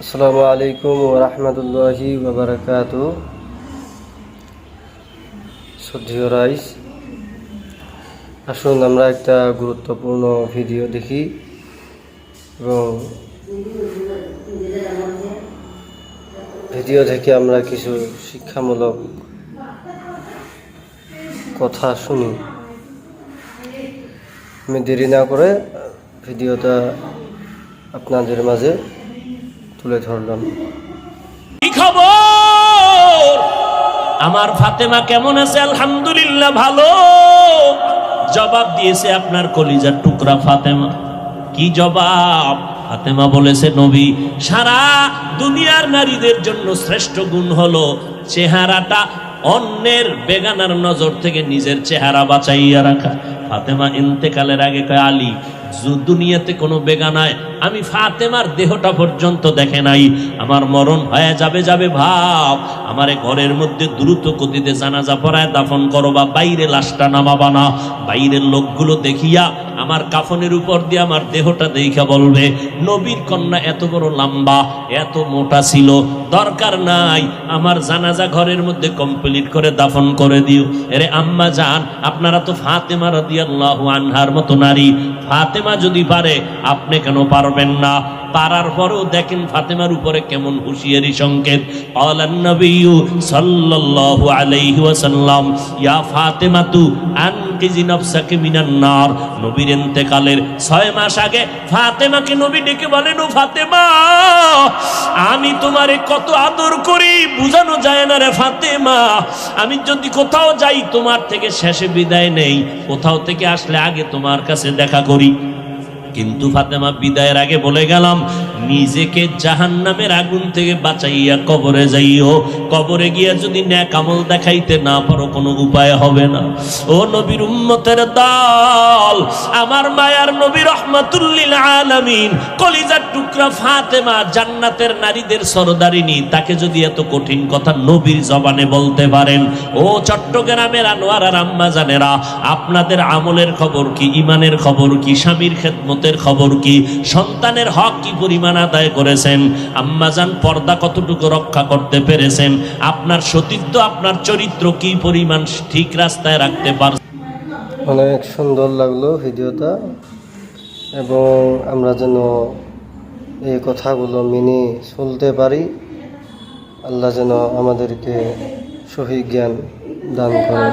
আসসালামু আলাইকুম রহমতুল্লাহি বাবরকাত শ্রদ্ধেয় রাইস আসুন আমরা একটা গুরুত্বপূর্ণ ভিডিও দেখি এবং ভিডিও থেকে আমরা কিছু শিক্ষামূলক কথা শুনি। আমি দেরি না করে ভিডিওটা আপনাদের মাঝে তুলে ধরলাম। খবর? আমার ফাতেমা কেমন আছে? আলহামদুলিল্লাহ ভালো। জবাব দিয়েছে আপনার কলিজার টুকরা ফাতেমা। কি জবাব? ফাতেমা বলেছে, নবী, সারা দুনিয়ার নারীদের জন্য শ্রেষ্ঠ গুণ হলো চেহারাটা অন্যের বেগানার নজর থেকে নিজের চেহারা বাঁচাইয়া রাখা। ফাতেমা ইন্তেকালের আগে কয়, আলী দুনিয়াতে কোনো বেগা নাই। আমি ফাতেমার দেহটা পর্যন্ত দেখে নাই। আমার মরণ হয়ে যাবে যাবে ভাব। আমারে ঘরের মধ্যে দ্রুত গতিতে জানাজা পড়ায় দাফন করো বা বাইরে লাশটা নামাবা না। বাইরের লোকগুলো দেখিয়া আমার কাফনের উপর দিয়ে আমার দেহটা দেখা বলবে, নবীর কন্যা এত বড় লম্বা, এত মোটা ছিল, দরকার নাই, আমার জানাজা ঘরের মধ্যে কমপ্লিট করে দাফন করে দিও। এরে আম্মা যান আপনারা তো ফাতেমা রাদিয়াল্লাহু আনহার মতো নারী, ফাতেমা যদি পারে, আপনি কেন পারবেন না? পারার পরেও দেখেন ফাতেমার উপরে কেমন হুঁশিয়ারি সংকেত। আলাইহি ইয়া ফাতেমাতু, আনকিজি নাফসাকে মিনান নার। নবীর ইন্তেকালের ছয় মাস আগে ফাতেমাকে নবী ডেকে বলেন, ও ফাতেমা, আমি তোমারে কত আদর করি, বুঝানো যায় না রে ফাতেমা। আমি যদি কোথাও যাই, তোমার থেকে শেষে বিদায় নেই। কোথাও থেকে আসলে আগে তোমার কাছে দেখা করি। কিন্তু ফাতেমা বিদায়ের আগে বলে গেলাম, নিজেকে জাহান্নামের আগুন থেকে বাঁচাইয়া কবরে যাইও। কবরে গিয়া যদি ন্যাক আমল দেখাইতে না পারো, কোনো উপায় হবে না। ও নবীর উম্মতের দল, আমার মায়ার নবী রহমাতুল্লিল আলামিন, কলিজার টুকরা ফাতেমা জান্নাতের নারীদের সরদারিনী, তাকে যদি এত কঠিন কথা নবীর জবানে বলতে পারেন, ও চট্টগ্রামের আনোয়ার আর আম্মা জানেরা আপনাদের আমলের খবর কি ইমানের খবর কি, স্বামীর খেদমতের খবর কি? সন্তানের হক কি পরিমাণ আদায় করেছেন? আম্মাজান পর্দা কতটুকু রক্ষা করতে পেরেছেন? আপনার সতীত্ব, আপনার চরিত্র কি পরিমাণ ঠিক রাস্তায় রাখতে পারছেন অনেক সুন্দর লাগল ভিডিওটা, এবং আমরা যেন এই কথাগুলো মেনে চলতে পারি। আল্লাহ যেন আমাদেরকে সহি জ্ঞান দান করে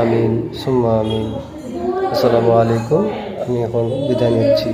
আমিন, সুম্মা আমিন। আসসালামু আলাইকুম। আমি এখন বিদায় নিচ্ছি।